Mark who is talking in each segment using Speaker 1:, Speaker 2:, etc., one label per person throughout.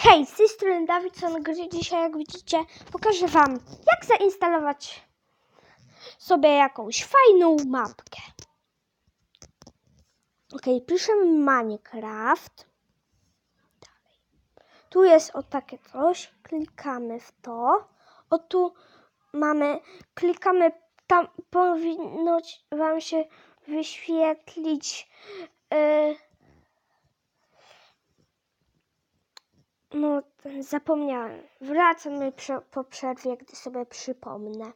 Speaker 1: Hej, z tej strony Dawidson Gry. Dzisiaj, jak widzicie, pokażę Wam, jak zainstalować sobie jakąś fajną mapkę. Ok, piszemy Minecraft. Dalej. Tu jest o takie coś. Klikamy w to. O tu mamy, klikamy, tam powinno Wam się wyświetlić. Yy, No, zapomniałem. Wracamy po przerwie, gdy sobie przypomnę.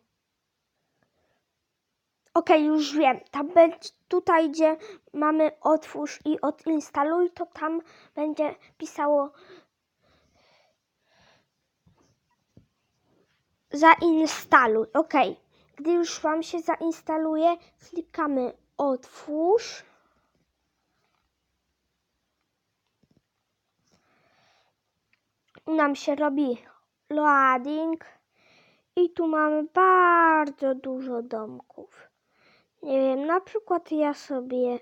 Speaker 1: Okej, już wiem. Tam będzie, tutaj, gdzie mamy otwórz i odinstaluj, to tam będzie pisało zainstaluj. Okej. Gdy już Wam się zainstaluje, klikamy otwórz. Nam się robi loading i tu mamy bardzo dużo domków. Nie wiem, na przykład ja sobie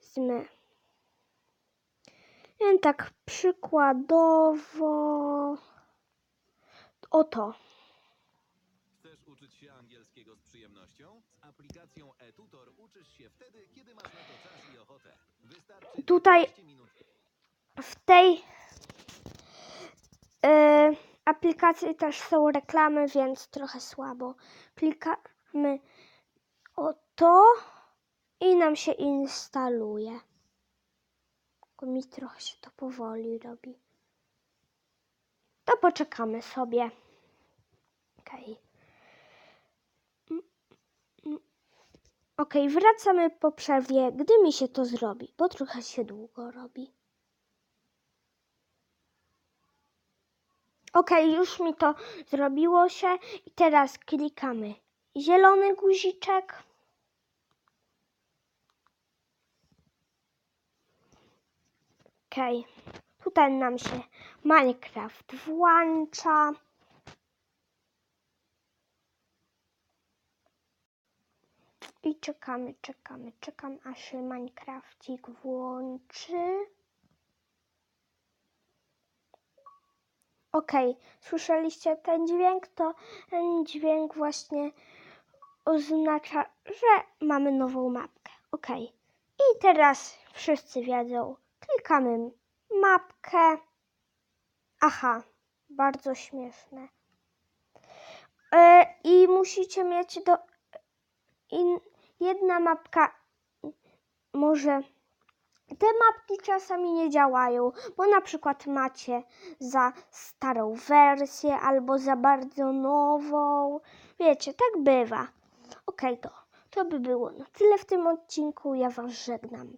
Speaker 1: wezmę. Wiem tak przykładowo oto.
Speaker 2: Chcesz uczyć się angielskiego z przyjemnością? Z aplikacją eTutor uczysz się wtedy, kiedy masz na to czas i ochotę. Wystarczy
Speaker 1: Tutaj-
Speaker 2: 15 minut
Speaker 1: W tej y, aplikacji też są reklamy, więc trochę słabo. Klikamy o to i nam się instaluje. Tylko mi trochę się to powoli robi. To poczekamy sobie. Okej. Mm. Okej, wracamy po przerwie, gdy mi się to zrobi, bo trochę się długo robi. Okej, już mi to zrobiło się i teraz klikamy zielony guziczek. Okej, tutaj nam się Minecraft włącza. I czekamy, czekamy, czekam aż się Minecrafcik włączy. Okej, słyszeliście ten dźwięk? To ten dźwięk właśnie oznacza, że mamy nową mapkę. Okej. I teraz wszyscy wiedzą. Klikamy mapkę. Aha, bardzo śmieszne. E, I musicie mieć do. Jedna mapka może te mapki czasami nie działają, bo na przykład macie za starą wersję albo za bardzo nową. Wiecie, tak bywa. Okej, to, to by było na tyle w tym odcinku. Ja Was żegnam.